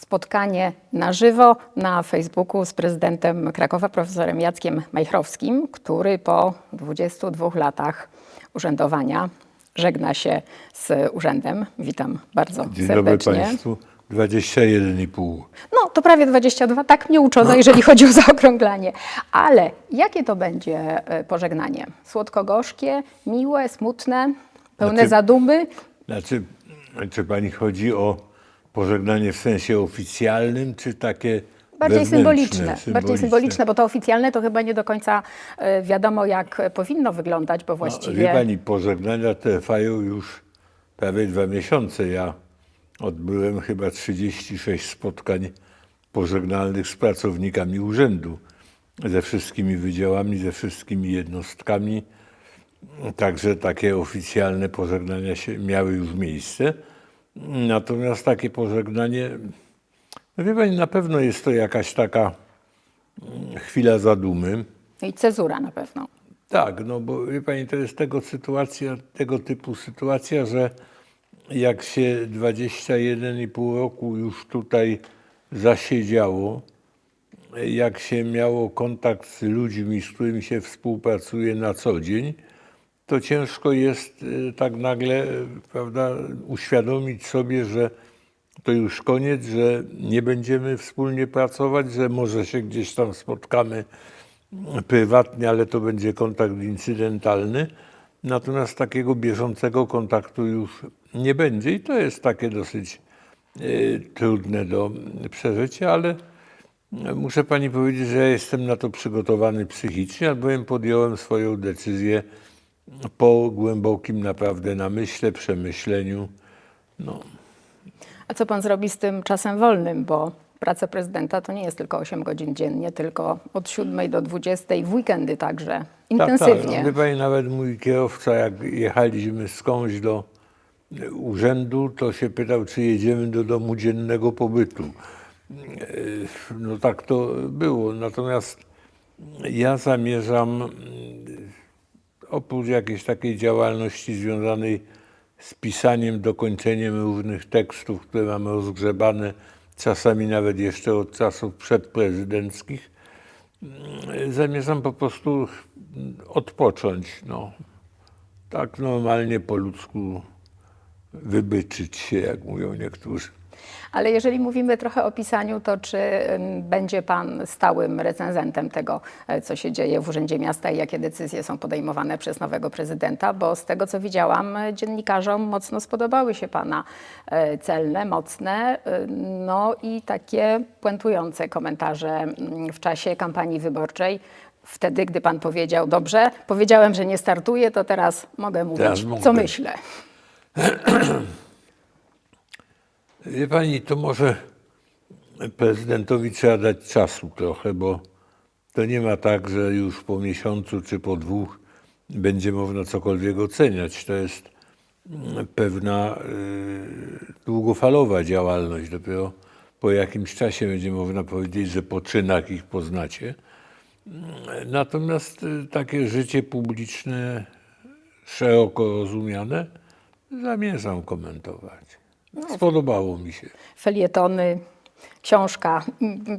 spotkanie na żywo na Facebooku z prezydentem Krakowa, profesorem Jackiem Majchrowskim, który po 22 latach urzędowania żegna się z urzędem. Witam bardzo Dzień dobry serdecznie. Państwu. 21,5. No, to prawie 22, tak mnie uczono, jeżeli chodzi o zaokrąglanie. Ale jakie to będzie e, pożegnanie? Słodko-gorzkie, miłe, smutne, pełne Znaczy- zadumy? Znaczy, czy Pani chodzi o pożegnanie w sensie oficjalnym, czy takie Bardziej wewnętrzne, symboliczne, bardziej symboliczne, bo to oficjalne to chyba nie do końca e, wiadomo, jak powinno wyglądać, bo No, właściwie... wie Pani, pożegnania trwają już prawie dwa miesiące. Ja odbyłem chyba 36 spotkań pożegnalnych z pracownikami urzędu, ze wszystkimi wydziałami, ze wszystkimi jednostkami. Także takie oficjalne pożegnania się miały już miejsce. Natomiast takie pożegnanie, no wie Pani, na pewno jest to jakaś taka mm, chwila zadumy. I cezura na pewno. Tak, no bo wie Pani, to jest tego sytuacja, tego typu sytuacja, że jak się 21,5 roku już tutaj zasiedziało, jak się miało kontakt z ludźmi, z którymi się współpracuje na co dzień, to ciężko jest y, tak nagle, y, prawda, uświadomić sobie, że to już koniec, że nie będziemy wspólnie pracować, że może się gdzieś tam spotkamy prywatnie, ale to będzie kontakt incydentalny. Natomiast takiego bieżącego kontaktu już nie będzie i to jest takie dosyć y, trudne do przeżycia, ale muszę pani powiedzieć, że ja jestem na to przygotowany psychicznie, albowiem podjąłem swoją decyzję po głębokim naprawdę namyśle, przemyśleniu. No, A co pan zrobi z tym czasem wolnym, bo praca prezydenta to nie jest tylko 8 godzin dziennie, tylko od 7 do 20 w weekendy także, intensywnie. Tak, tak. No, pani, nawet mój kierowca, jak jechaliśmy skądś do urzędu, to się pytał, czy jedziemy do domu dziennego pobytu. E, No tak to było. Natomiast ja zamierzam, oprócz jakiejś takiej działalności związanej z pisaniem, dokończeniem różnych tekstów, które mam rozgrzebane, czasami nawet jeszcze od czasów przedprezydenckich, zamierzam po prostu odpocząć, no. Tak normalnie po ludzku wybyczyć się, jak mówią niektórzy. Ale jeżeli mówimy trochę o pisaniu, to czy będzie pan stałym recenzentem tego, e, co się dzieje w Urzędzie Miasta i jakie decyzje są podejmowane przez nowego prezydenta? Bo z tego, co widziałam, e, dziennikarzom mocno spodobały się pana e, celne, mocne, no i takie puentujące komentarze mm, w czasie kampanii wyborczej. Wtedy, gdy pan powiedział, dobrze, powiedziałem, że nie startuję, to teraz mogę mówić, Teraz co myślę. Wie pani, to może prezydentowi trzeba dać czasu trochę, bo to nie ma tak, że już po miesiącu czy po dwóch będzie można cokolwiek oceniać. To jest mm, pewna y, długofalowa działalność. Dopiero po jakimś czasie będzie można powiedzieć, że po czynach ich poznacie. Mm, Natomiast y, takie życie publiczne, szeroko rozumiane, zamierzam komentować. Spodobało mi się. felietony, książka.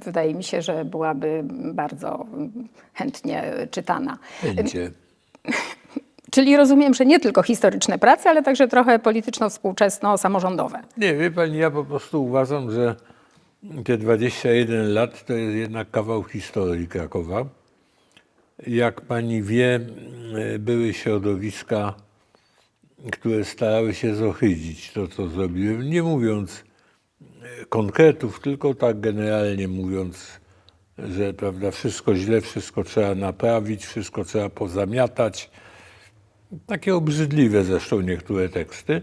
Wydaje mi się, że byłaby bardzo chętnie czytana. Będzie. Czyli rozumiem, że nie tylko historyczne prace, ale także trochę polityczno-współczesno-samorządowe. Nie, wie pani, ja po prostu uważam, że te 21 lat to jest jednak kawał historii Krakowa. Jak pani wie, były środowiska, które starały się zohydzić to, co zrobiłem, nie mówiąc e, konkretów, tylko tak generalnie mówiąc, że prawda, wszystko źle, wszystko trzeba naprawić, wszystko trzeba pozamiatać. Takie obrzydliwe zresztą niektóre teksty.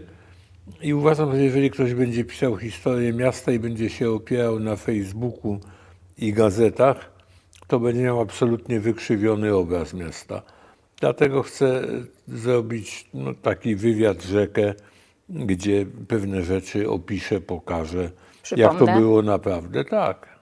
I uważam, że jeżeli ktoś będzie pisał historię miasta i będzie się opierał na Facebooku i gazetach, to będzie miał absolutnie wykrzywiony obraz miasta. Dlatego chcę zrobić no, taki wywiad rzekę, gdzie pewne rzeczy opiszę, pokażę, jak to Przypomnę. było naprawdę. Tak.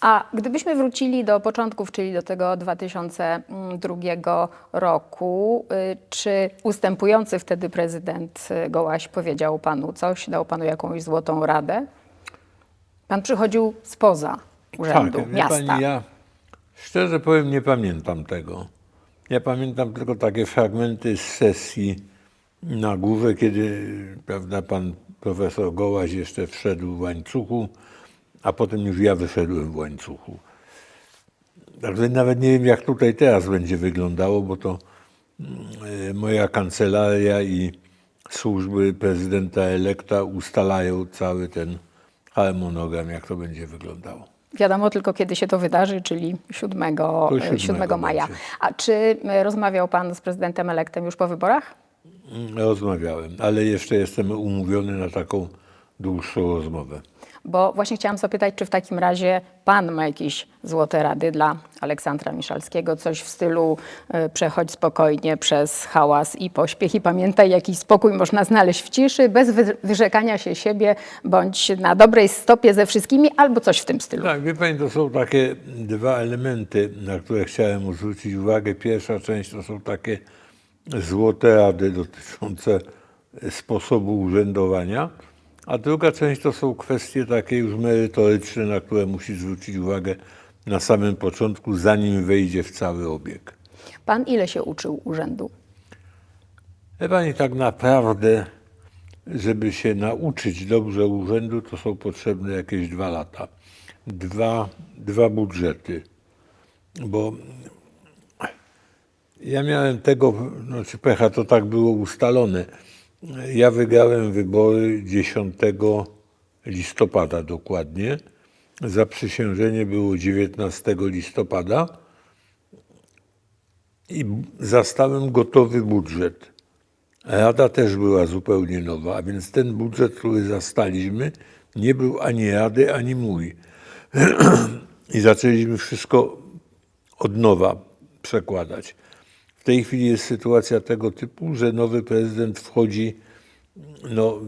A gdybyśmy wrócili do początków, czyli do tego 2002 roku, y, czy ustępujący wtedy prezydent y, Gołaś powiedział panu coś, dał panu jakąś złotą radę? Pan przychodził spoza urzędu tak, miasta. Pani, ja szczerze powiem, nie pamiętam tego. Ja pamiętam tylko takie fragmenty z sesji na górze, kiedy prawda, pan profesor Gołaś jeszcze wszedł w łańcuchu, a potem już ja wyszedłem w łańcuchu. Także nawet nie wiem, jak tutaj teraz będzie wyglądało, bo to mm, moja kancelaria i służby prezydenta elekta ustalają cały ten harmonogram, jak to będzie wyglądało. Wiadomo tylko, kiedy się to wydarzy, czyli 7, To e, 7, 7 maja. A czy e, rozmawiał pan z prezydentem elektem już po wyborach? Mm, Rozmawiałem, ale jeszcze jestem umówiony na taką dłuższą rozmowę. Bo właśnie chciałam zapytać, czy w takim razie pan ma jakieś złote rady dla Aleksandra Miszalskiego, coś w stylu e, przechodź spokojnie przez hałas i pośpiech i pamiętaj, jakiś spokój można znaleźć w ciszy, bez wy- wyrzekania się siebie, bądź na dobrej stopie ze wszystkimi, albo coś w tym stylu. Tak, wie Pani, to są takie dwa elementy, na które chciałem zwrócić uwagę. Pierwsza część to są takie złote rady dotyczące sposobu urzędowania, a druga część to są kwestie takie już merytoryczne, na które musi zwrócić uwagę na samym początku, zanim wejdzie w cały obieg. Pan ile się uczył urzędu? Pani, tak naprawdę, żeby się nauczyć dobrze urzędu, to są potrzebne jakieś dwa lata. Dwa, dwa budżety. Bo ja miałem tego, no czy pecha, to tak było ustalone. Ja wygrałem wybory 10 listopada dokładnie. Zaprzysiężenie było 19 listopada i zastałem gotowy budżet. Rada też była zupełnie nowa, a więc ten budżet, który zastaliśmy, nie był ani rady, ani mój. I zaczęliśmy wszystko od nowa przekładać. Tej chwili jest sytuacja tego typu, że nowy prezydent wchodzi no,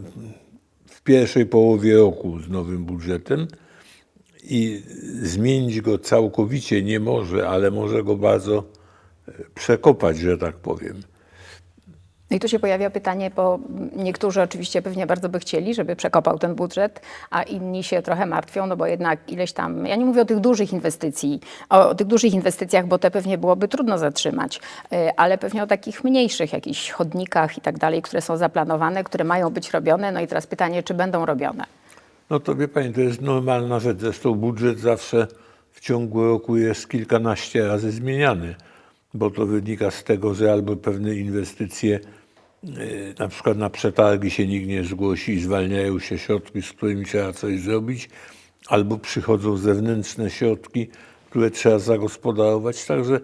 w pierwszej połowie roku z nowym budżetem i zmienić go całkowicie nie może, ale może go bardzo e, przekopać, że tak powiem. No i tu się pojawia pytanie, bo niektórzy oczywiście pewnie bardzo by chcieli, żeby przekopał ten budżet, a inni się trochę martwią, no bo jednak ileś tam, ja nie mówię o tych dużych inwestycji, o, tych dużych inwestycjach, bo te pewnie byłoby trudno zatrzymać, y, ale pewnie o takich mniejszych, jakichś chodnikach i tak dalej, które są zaplanowane, które mają być robione. No i teraz pytanie, czy będą robione? No to wie Pani, to jest normalna rzecz. Zresztą budżet zawsze w ciągu roku jest kilkanaście razy zmieniany, bo to wynika z tego, że albo pewne inwestycje, na przykład na przetargi się nikt nie zgłosi i zwalniają się środki, z którymi trzeba coś zrobić, albo przychodzą zewnętrzne środki, które trzeba zagospodarować. Także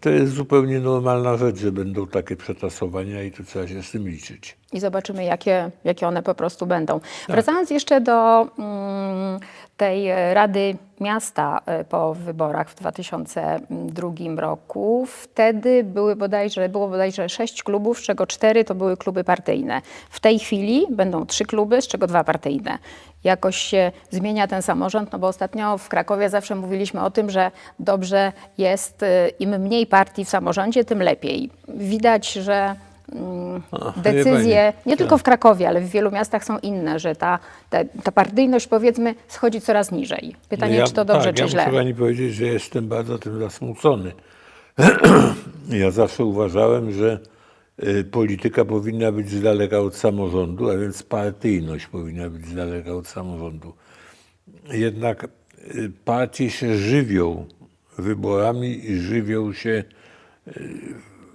to jest zupełnie normalna rzecz, że będą takie przetasowania i tu trzeba się z tym liczyć. i zobaczymy, jakie, jakie one po prostu będą. Wracając jeszcze do mm, tej Rady Miasta e, po wyborach w 2002 roku, wtedy były bodajże, było bodajże sześć klubów, z czego cztery to były kluby partyjne. W tej chwili będą trzy kluby, z czego dwa partyjne. Jakoś się zmienia ten samorząd, no bo ostatnio w Krakowie zawsze mówiliśmy o tym, że dobrze jest, e, im mniej partii w samorządzie, tym lepiej. Widać, że mm, Ach, decyzje, pani, nie tylko w Krakowie, ale w wielu miastach są inne, że ta, ta, ta partyjność powiedzmy schodzi coraz niżej. Pytanie, ja- czy to dobrze, tak, czy ja źle. Muszę pani powiedzieć, że jestem bardzo tym zasmucony. ja zawsze uważałem, że y, polityka powinna być z daleka od samorządu, a więc partyjność powinna być z daleka od samorządu. Jednak y, partie się żywią wyborami i żywią się y,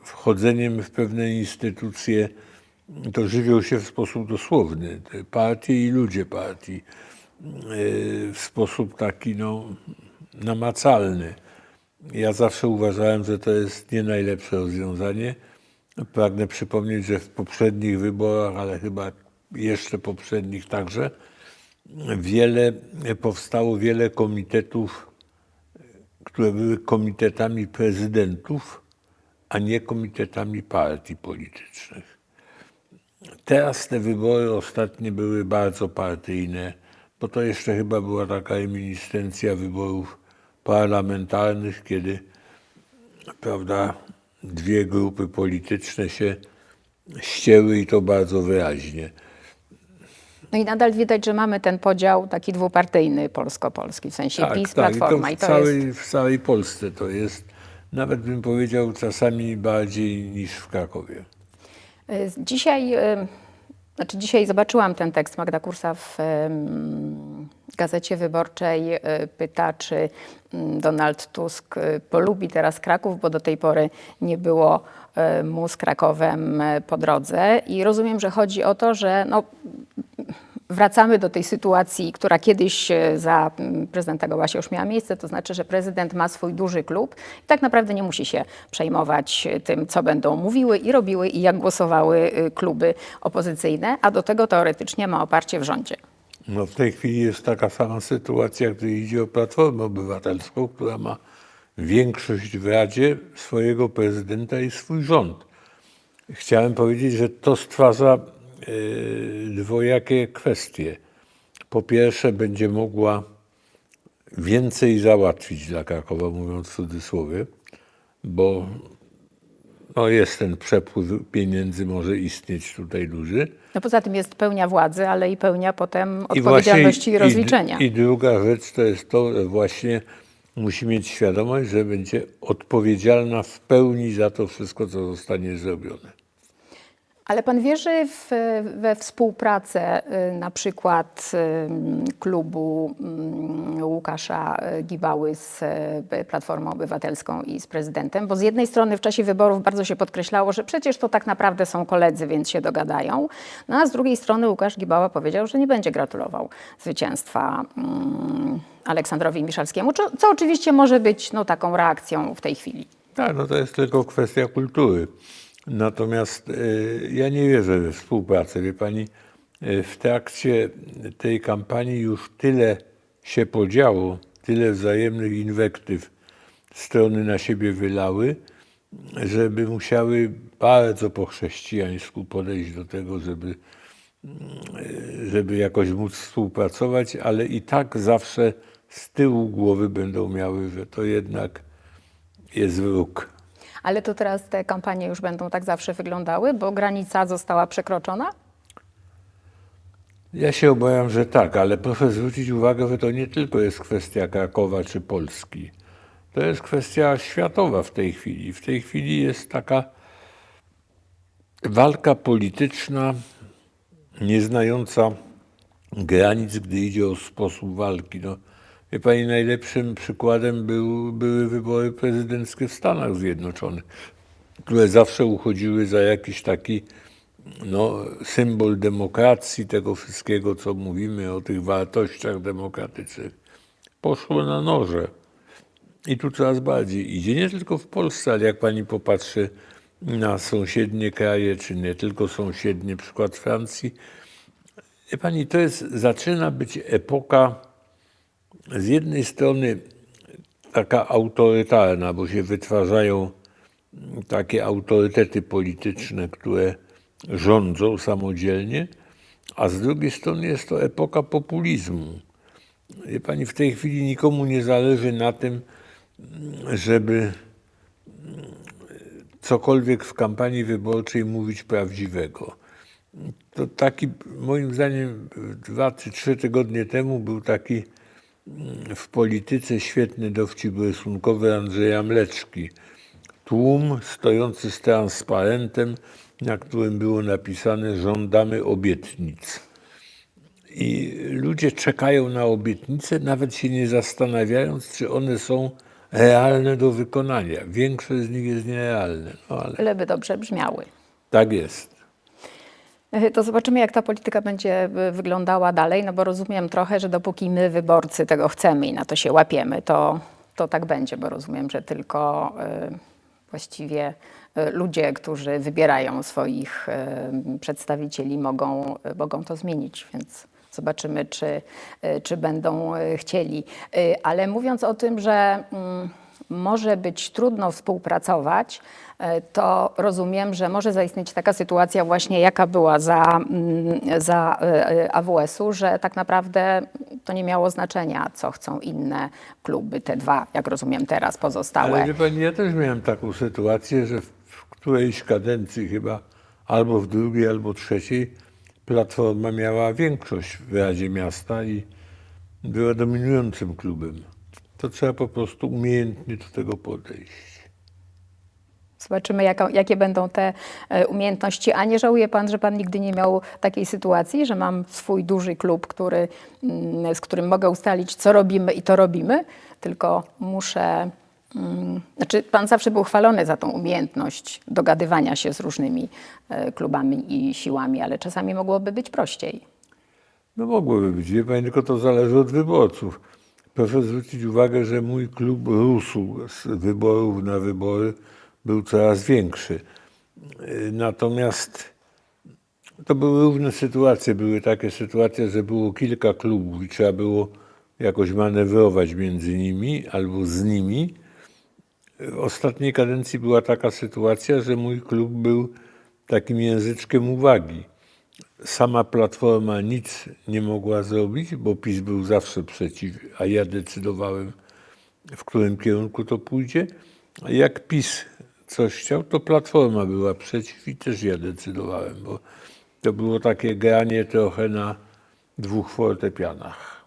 wchodzeniem w pewne instytucje, to żywią się w sposób dosłowny. Te partie i ludzie partii y, w sposób taki no, namacalny. Ja zawsze uważałem, że to jest nie najlepsze rozwiązanie. Pragnę przypomnieć, że w poprzednich wyborach, ale chyba jeszcze poprzednich także, wiele powstało wiele komitetów, które były komitetami prezydentów, a nie komitetami partii politycznych. Teraz te wybory ostatnie były bardzo partyjne, bo to jeszcze chyba była taka reminiscencja wyborów parlamentarnych, kiedy prawda, dwie grupy polityczne się ścięły i to bardzo wyraźnie. No i nadal widać, że mamy ten podział taki dwupartyjny polsko-polski, w sensie PiS, i Platforma. to I w, to całej, jest, w całej Polsce to jest, nawet bym powiedział, czasami bardziej niż w Krakowie. Dzisiaj, y, znaczy dzisiaj zobaczyłam ten tekst Magda Kursa w Gazecie Wyborczej. y, Pyta, czy Donald Tusk y, polubi teraz Kraków, bo do tej pory nie było y, mu z Krakowem po drodze. I rozumiem, że chodzi o to, że no, wracamy do tej sytuacji, która kiedyś e, za prezydenta Gołasia już miała miejsce, to znaczy, że prezydent ma swój duży klub i tak naprawdę nie musi się przejmować e, tym, co będą mówiły i robiły i jak głosowały e, kluby opozycyjne, a do tego teoretycznie ma oparcie w rządzie. No w tej chwili jest taka sama sytuacja, gdy idzie o Platformę Obywatelską, która ma większość w Radzie swojego prezydenta i swój rząd. Chciałem powiedzieć, że to stwarza dwojakie kwestie. Po pierwsze, będzie mogła więcej załatwić dla Krakowa, mówiąc w cudzysłowie, bo no jest ten przepływ pieniędzy, może istnieć tutaj duży. No poza tym jest pełnia władzy, ale i pełnia potem I odpowiedzialności i, właśnie rozliczenia. I, I druga rzecz to jest to, że właśnie musi mieć świadomość, że będzie odpowiedzialna w pełni za to wszystko, co zostanie zrobione. Ale pan wierzy w, we współpracę y, na przykład y, klubu mm, Łukasza y, Gibały z y, Platformą Obywatelską i z prezydentem? Bo z jednej strony w czasie wyborów bardzo się podkreślało, że przecież to tak naprawdę są koledzy, więc się dogadają. No a z drugiej strony Łukasz Gibała powiedział, że nie będzie gratulował zwycięstwa mm, Aleksandrowi Miszalskiemu, co, co oczywiście może być no, taką reakcją w tej chwili. Tak, no to jest tylko kwestia kultury. Natomiast y, ja nie wierzę we współpracę. Wie pani, y, w trakcie tej kampanii już tyle się podziało, tyle wzajemnych inwektyw strony na siebie wylały, żeby musiały bardzo po chrześcijańsku podejść do tego, żeby, y, żeby jakoś móc współpracować, ale i tak zawsze z tyłu głowy będą miały, że to jednak jest wróg. Ale to teraz te kampanie już będą tak zawsze wyglądały, bo granica została przekroczona? Ja się obawiam, że tak, ale proszę zwrócić uwagę, że to nie tylko jest kwestia Krakowa czy Polski. To jest kwestia światowa w tej chwili. W tej chwili jest taka walka polityczna nieznająca granic, gdy idzie o sposób walki. No, wie pani, najlepszym przykładem był, były wybory prezydenckie w Stanach Zjednoczonych, które zawsze uchodziły za jakiś taki no, symbol demokracji, tego wszystkiego, co mówimy o tych wartościach demokratycznych, poszło na noże. I tu coraz bardziej idzie. Nie tylko w Polsce, ale jak pani popatrzy na sąsiednie kraje, czy nie tylko sąsiednie, przykład Francji. Wie pani, to jest, zaczyna być epoka z jednej strony taka autorytarna, bo się wytwarzają takie autorytety polityczne, które rządzą samodzielnie, a z drugiej strony jest to epoka populizmu. Wie pani, w tej chwili nikomu nie zależy na tym, żeby cokolwiek w kampanii wyborczej mówić prawdziwego. To taki, moim zdaniem, dwa czy trzy tygodnie temu był taki w polityce świetny dowcip rysunkowy Andrzeja Mleczki. Tłum stojący z transparentem, na którym było napisane żądamy obietnic. I ludzie czekają na obietnice, nawet się nie zastanawiając, czy one są realne do wykonania. Większość z nich jest nierealne, no ale Byleby dobrze brzmiały. tak jest. E, To zobaczymy, jak ta polityka będzie y, wyglądała dalej, no bo rozumiem trochę, że dopóki my, wyborcy, tego chcemy i na to się łapiemy, to, to tak będzie, bo rozumiem, że tylko y, właściwie ludzie, którzy wybierają swoich przedstawicieli, mogą, mogą to zmienić, więc zobaczymy, czy, czy będą chcieli. Ale mówiąc o tym, że mm, może być trudno współpracować, e, to rozumiem, że może zaistnieć taka sytuacja właśnie, jaka była za, mm, za e, AWS-u, że tak naprawdę to nie miało znaczenia, co chcą inne kluby, te dwa, jak rozumiem teraz, pozostałe. Ale pani, ja też miałem taką sytuację, że w, w którejś kadencji chyba albo w drugiej, albo trzeciej Platforma miała większość w Radzie Miasta i była dominującym klubem. To trzeba po prostu umiejętnie do tego podejść. Zobaczymy, jaka, jakie będą te e, umiejętności. A nie żałuje pan, że pan nigdy nie miał takiej sytuacji, że mam swój duży klub, który, mm, z którym mogę ustalić, co robimy i to robimy, tylko muszę. mm, Znaczy, pan zawsze był chwalony za tą umiejętność dogadywania się z różnymi e, klubami i siłami, ale czasami mogłoby być prościej. No mogłoby być, wie pani, tylko to zależy od wyborców. Proszę zwrócić uwagę, że mój klub rósł z wyborów na wybory, był coraz większy. Natomiast to były różne sytuacje. Były takie sytuacje, że było kilka klubów i trzeba było jakoś manewrować między nimi albo z nimi. W ostatniej kadencji była taka sytuacja, że mój klub był takim języczkiem uwagi sama Platforma nic nie mogła zrobić, bo PiS był zawsze przeciw, a ja decydowałem, w którym kierunku to pójdzie. A jak PiS coś chciał, to Platforma była przeciw i też ja decydowałem, bo to było takie granie trochę na dwóch fortepianach.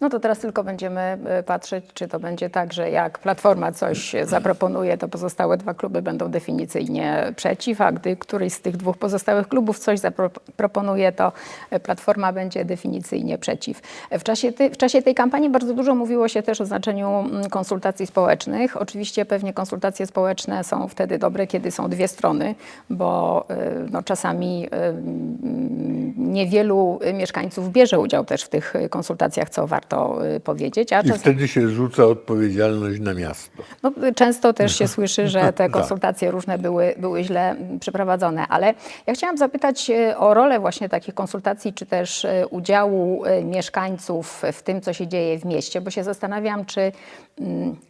No to teraz tylko będziemy e, patrzeć, czy to będzie tak, że jak Platforma coś zaproponuje, to pozostałe dwa kluby będą definicyjnie przeciw, a gdy któryś z tych dwóch pozostałych klubów coś zaproponuje, to e, Platforma będzie definicyjnie przeciw. W czasie, ty, w czasie tej kampanii bardzo dużo mówiło się też o znaczeniu mm, konsultacji społecznych. Oczywiście pewnie konsultacje społeczne są wtedy dobre, kiedy są dwie strony, bo e, no, czasami mm, niewielu mieszkańców bierze udział też w tych konsultacjach, co warto e, powiedzieć, a I czas, wtedy się rzuca odpowiedzialność na miasto. no, często też się słyszy, że te konsultacje różne były, były źle mm, przeprowadzone, ale ja chciałam zapytać e, o rolę właśnie takich konsultacji, czy też udziału mieszkańców w tym, co się dzieje w mieście, bo się zastanawiam, czy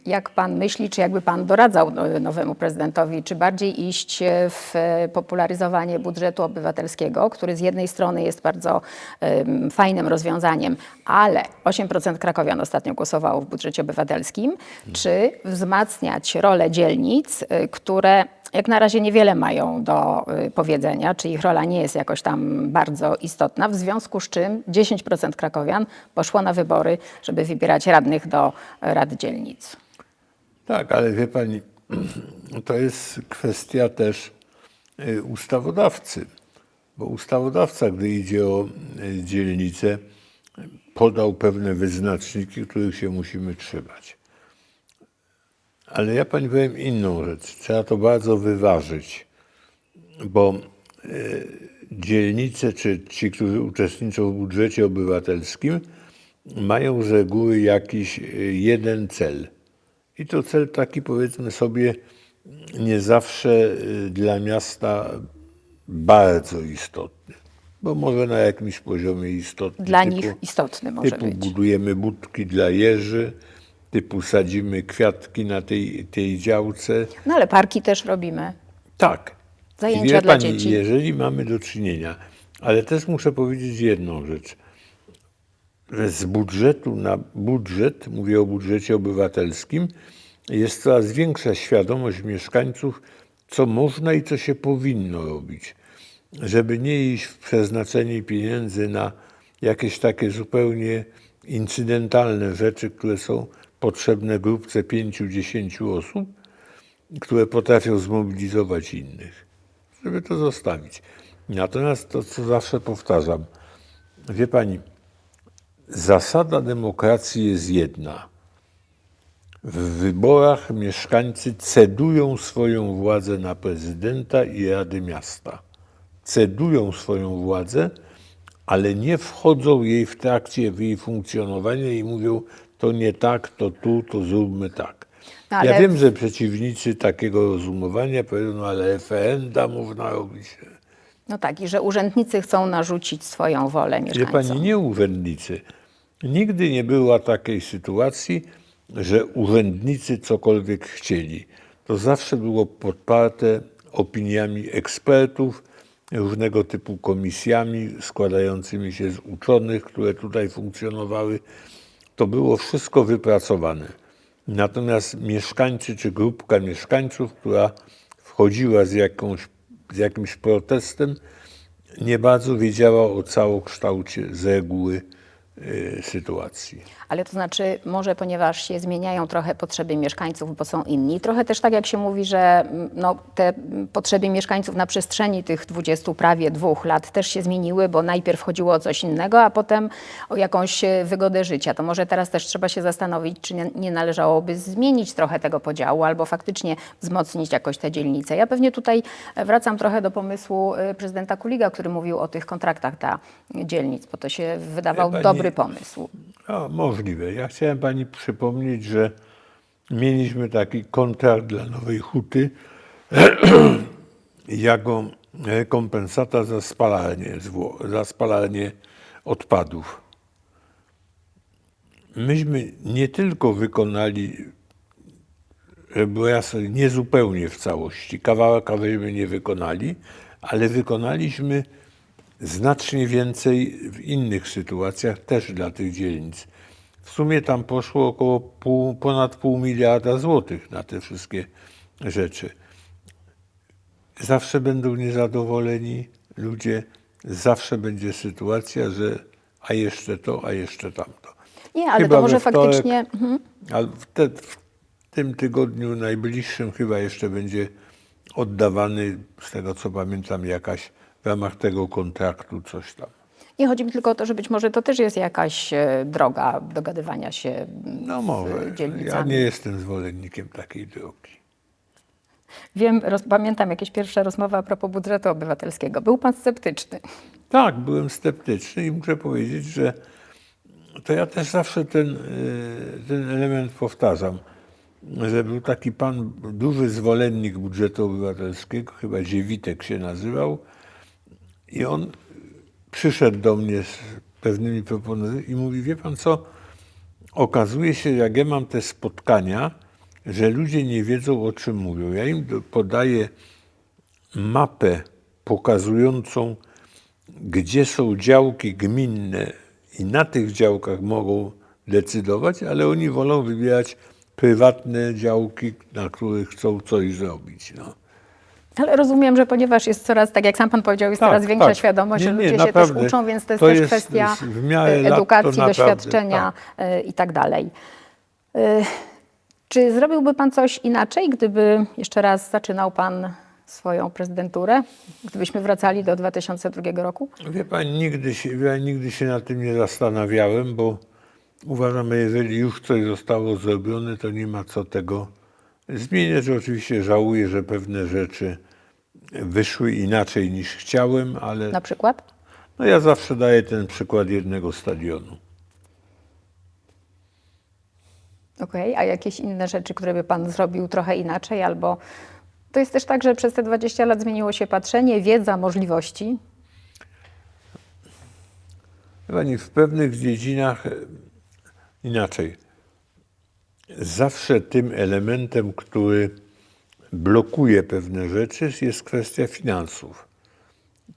jak pan myśli, czy jakby pan doradzał no- nowemu prezydentowi, czy bardziej iść e, w e, popularyzowanie budżetu obywatelskiego, który z jednej strony jest bardzo fajnym rozwiązaniem, ale 8% krakowian ostatnio głosowało w budżecie obywatelskim, czy wzmacniać rolę dzielnic, y, które jak na razie niewiele mają do y, powiedzenia, czy ich rola nie jest jakoś tam bardzo istotna, w związku z czym 10% krakowian poszło na wybory, żeby wybierać radnych do y, rad dzielnic. Tak, ale wie pani, to jest kwestia też y, ustawodawcy, bo ustawodawca, gdy idzie o dzielnicę, podał pewne wyznaczniki, których się musimy trzymać. Ale ja pani powiem inną rzecz. Trzeba to bardzo wyważyć, bo y, dzielnice czy ci, którzy uczestniczą w budżecie obywatelskim, mają z reguły jakiś y, jeden cel. I to cel taki, powiedzmy sobie, nie zawsze y, dla miasta bardzo istotny, bo może na jakimś poziomie istotny. Dla typu, nich istotny może typu być. budujemy budki dla jeży, typu sadzimy kwiatki na tej, tej działce. No ale parki też robimy. Tak. Zajęcia wie dla pani, dzieci. Jeżeli mamy do czynienia, ale też muszę powiedzieć jedną rzecz, z budżetu na budżet, mówię o budżecie obywatelskim, jest coraz większa świadomość mieszkańców, co można i co się powinno robić. Żeby nie iść w przeznaczenie pieniędzy na jakieś takie zupełnie incydentalne rzeczy, które są potrzebne grupce pięciu, dziesięciu osób, które potrafią zmobilizować innych, żeby to zostawić. Natomiast to, co zawsze powtarzam, wie pani, zasada demokracji jest jedna. W wyborach mieszkańcy cedują swoją władzę na prezydenta i rady miasta. Cedują swoją władzę, ale nie wchodzą jej w trakcie w jej funkcjonowania i mówią, to nie tak, to tu, to zróbmy tak. No, ale Ja wiem, że przeciwnicy takiego rozumowania powiedzą, no ale referenda można robić. No tak, i że urzędnicy chcą narzucić swoją wolę Wie mieszkańcom. pani, nie urzędnicy. Nigdy nie było takiej sytuacji, że urzędnicy cokolwiek chcieli. To zawsze było podparte opiniami ekspertów, różnego typu komisjami składającymi się z uczonych, które tutaj funkcjonowały. To było wszystko wypracowane. Natomiast mieszkańcy czy grupka mieszkańców, która wchodziła z, jakąś, z jakimś protestem, nie bardzo wiedziała o całokształcie z reguły sytuacji. Ale to znaczy, może ponieważ się zmieniają trochę potrzeby mieszkańców, bo są inni, trochę też tak jak się mówi, że mm, no, te mm, potrzeby mieszkańców na przestrzeni tych 20 prawie dwóch lat też się zmieniły, bo najpierw chodziło o coś innego, a potem o jakąś e, wygodę życia. To może teraz też trzeba się zastanowić, czy nie, nie należałoby zmienić trochę tego podziału, albo faktycznie wzmocnić jakoś te dzielnice. Ja pewnie tutaj e, wracam trochę do pomysłu e, prezydenta Kuliga, który mówił o tych kontraktach dla dzielnic, bo to się wydawał pani- dobry pomysł. No, możliwe. Ja chciałem pani przypomnieć, że mieliśmy taki kontrakt dla Nowej Huty jako rekompensata za spalanie, za spalanie odpadów. Myśmy nie tylko wykonali, żeby było jasne, nie zupełnie w całości, kawałek żeśmy nie wykonali, ale wykonaliśmy znacznie więcej w innych sytuacjach też dla tych dzielnic. W sumie tam poszło około pół, ponad pół miliarda złotych na te wszystkie rzeczy. Zawsze będą niezadowoleni ludzie, zawsze będzie sytuacja, że a jeszcze to, a jeszcze tamto. Nie, ale Chyba to może wtorek, faktycznie. Mhm. Ale w, te, w tym tygodniu najbliższym chyba jeszcze będzie oddawany, z tego co pamiętam, jakaś w ramach tego kontraktu coś tam. Nie chodzi mi tylko o to, że być może to też jest jakaś e, droga dogadywania się mm, No z może. Ja dzielnicami. nie jestem zwolennikiem takiej drogi. Wiem, roz, pamiętam jakieś pierwsze rozmowy a propos budżetu obywatelskiego. Był pan sceptyczny. Tak, byłem sceptyczny i muszę powiedzieć, że to ja też zawsze ten, y, ten element powtarzam, że był taki pan, duży zwolennik budżetu obywatelskiego, chyba Ziewitek się nazywał, i on przyszedł do mnie z pewnymi propozycjami i mówi, wie pan co, okazuje się, jak ja mam te spotkania, że ludzie nie wiedzą o czym mówią. Ja im podaję mapę pokazującą, gdzie są działki gminne i na tych działkach mogą decydować, ale oni wolą wybierać prywatne działki, na których chcą coś zrobić. No. Ale rozumiem, że ponieważ jest coraz, tak jak sam pan powiedział, jest Tak, coraz większa tak. świadomość, Nie, że nie, ludzie się też uczą, więc to jest To też jest kwestia e, edukacji, naprawdę, doświadczenia e, i tak dalej. E, Czy zrobiłby pan coś inaczej, gdyby jeszcze raz zaczynał pan swoją prezydenturę? Gdybyśmy wracali do 2002 roku? Wie pan, nigdy się, ja nigdy się nad tym nie zastanawiałem, bo uważam, że jeżeli już coś zostało zrobione, to nie ma co tego zmieniać. Oczywiście żałuję, że pewne rzeczy wyszły inaczej niż chciałem, ale Na przykład? no ja zawsze daję ten przykład jednego stadionu. Okej, a jakieś inne rzeczy, które by pan zrobił trochę inaczej, albo to jest też tak, że przez te 20 lat zmieniło się patrzenie, wiedza, możliwości. Pani, w pewnych dziedzinach e, inaczej. Zawsze tym elementem, który blokuje pewne rzeczy, jest kwestia finansów.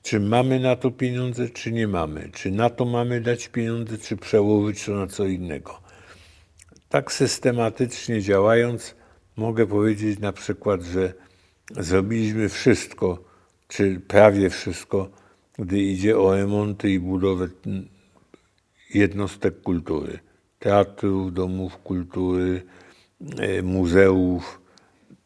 Czy mamy na to pieniądze, czy nie mamy? Czy na to mamy dać pieniądze, czy przełożyć to na co innego? Tak systematycznie działając, mogę powiedzieć na przykład, że zrobiliśmy wszystko, czy prawie wszystko, gdy idzie o remonty i budowę jednostek kultury, teatrów, domów kultury, e, muzeów.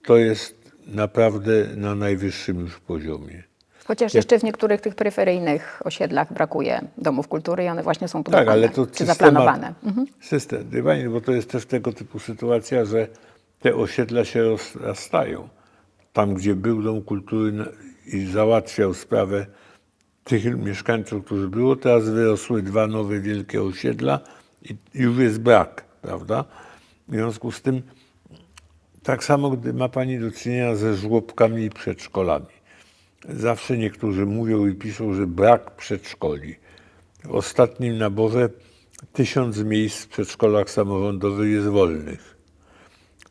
To jest naprawdę na najwyższym już poziomie. Chociaż jeszcze w niektórych tych peryferyjnych osiedlach brakuje domów kultury i one właśnie są Tak, budowane, ale to czy zaplanowane. Mhm. System, bo to jest też tego typu sytuacja, że te osiedla się rozrastają. Tam, gdzie był dom kultury na- i załatwiał sprawę tych mieszkańców, którzy było, teraz wyrosły dwa nowe wielkie osiedla i już jest brak, prawda? W związku z tym tak samo, gdy ma Pani do czynienia ze żłobkami i przedszkolami. Zawsze niektórzy mówią i piszą, że brak przedszkoli. W ostatnim naborze tysiąc miejsc w przedszkolach samorządowych jest wolnych.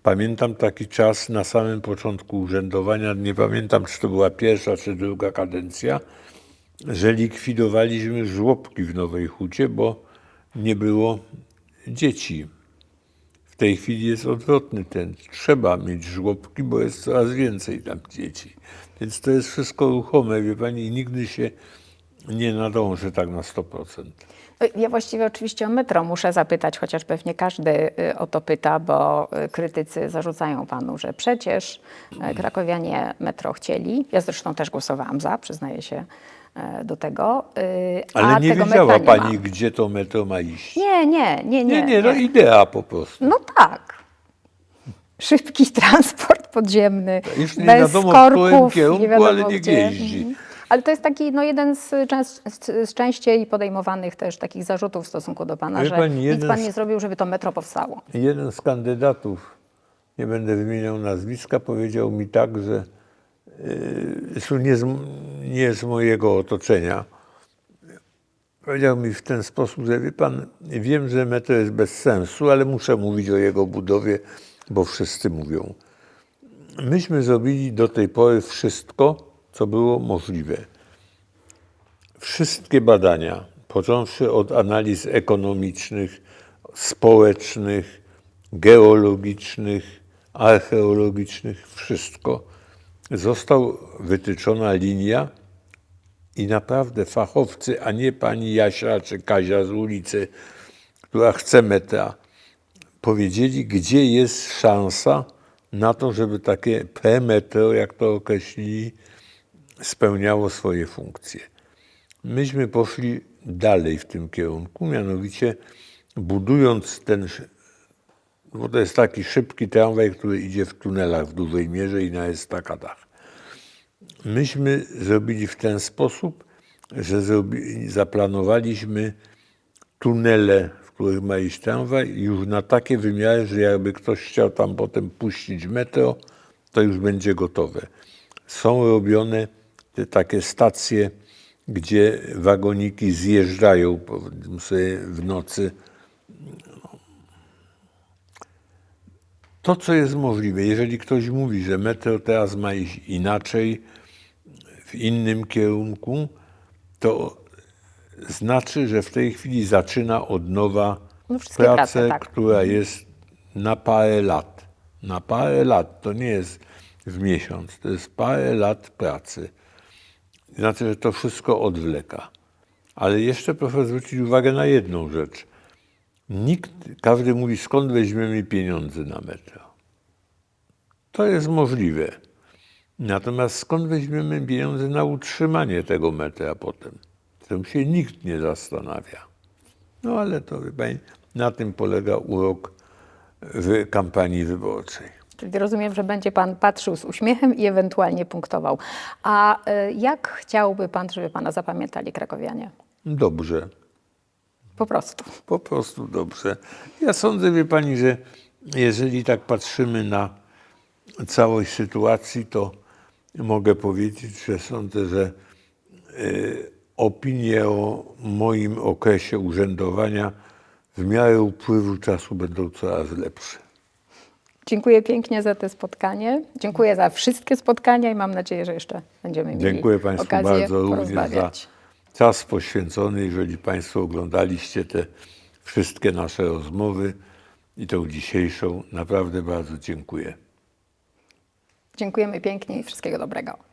Pamiętam taki czas na samym początku urzędowania, nie pamiętam czy to była pierwsza czy druga kadencja, że likwidowaliśmy żłobki w Nowej Hucie, bo nie było dzieci. W tej chwili jest odwrotny ten. Trzeba mieć żłobki, bo jest coraz więcej tam dzieci. Więc to jest wszystko ruchome, wie pani, i nigdy się nie nadąży tak na 100%. No, Ja właściwie oczywiście o metro muszę zapytać, chociaż pewnie każdy y, o to pyta, bo y, krytycy zarzucają panu, że przecież y, krakowianie metro chcieli. Ja zresztą też głosowałam za, przyznaję się do tego. y, Ale a nie tego wiedziała nie pani, ma. gdzie to metro ma iść. Nie, nie, nie, nie. Nie, nie, no idea po prostu. No tak. Szybki transport podziemny, Już nie bez wiadomo, w którym kierunku, nie ale niech gdzie. jeździ. Mhm. Ale to jest taki no, jeden z, z, z częściej podejmowanych też takich zarzutów w stosunku do pana, Wie że pani, nic pan nie zrobił, żeby to metro powstało. Jeden z kandydatów, nie będę wymieniał nazwiska, powiedział mi tak, że zresztą nie z, nie z mojego otoczenia. Powiedział mi w ten sposób, że wie pan, wiem, że metro jest bez sensu, ale muszę mówić o jego budowie, bo wszyscy mówią. Myśmy zrobili do tej pory wszystko, co było możliwe. Wszystkie badania, począwszy od analiz ekonomicznych, społecznych, geologicznych, archeologicznych, wszystko, została wytyczona linia i naprawdę fachowcy, a nie pani Jasia czy Kazia z ulicy, która chce metra, powiedzieli, gdzie jest szansa na to, żeby takie P-metro, jak to określili, spełniało swoje funkcje. Myśmy poszli dalej w tym kierunku, mianowicie budując ten, bo to jest taki szybki tramwaj, który idzie w tunelach w dużej mierze i na estakadach. Myśmy zrobili w ten sposób, że zaplanowaliśmy tunele, w których ma iść tramwaj, już na takie wymiary, że jakby ktoś chciał tam potem puścić metro, to już będzie gotowe. Są robione te takie stacje, gdzie wagoniki zjeżdżają sobie w nocy. To, co jest możliwe, jeżeli ktoś mówi, że metro teraz ma iść inaczej, w innym kierunku, to znaczy, że w tej chwili zaczyna od nowa No, pracę, prace, tak. która jest na parę lat. Na parę lat, to nie jest w miesiąc, to jest parę lat pracy. Znaczy, że to wszystko odwleka. Ale jeszcze proszę zwrócić uwagę na jedną rzecz. Nikt, każdy mówi, skąd weźmiemy pieniądze na metro. To jest możliwe. Natomiast skąd weźmiemy pieniądze na utrzymanie tego metra potem? Tym się nikt nie zastanawia. No ale to, wie pani, na tym polega urok w kampanii wyborczej. Czyli rozumiem, że będzie pan patrzył z uśmiechem i ewentualnie punktował. A y, jak chciałby pan, żeby pana zapamiętali krakowianie? Dobrze. Po prostu. Po prostu dobrze. Ja sądzę, wie pani, że jeżeli tak patrzymy na całość sytuacji, to mogę powiedzieć, że sądzę, że y, opinie o moim okresie urzędowania w miarę upływu czasu będą coraz lepsze. Dziękuję pięknie za to spotkanie. Dziękuję za wszystkie spotkania i mam nadzieję, że jeszcze będziemy mieli Dziękuję Państwu okazję bardzo również za czas poświęcony. Jeżeli Państwo oglądaliście te wszystkie nasze rozmowy i tą dzisiejszą, naprawdę bardzo dziękuję. Dziękujemy pięknie i wszystkiego dobrego.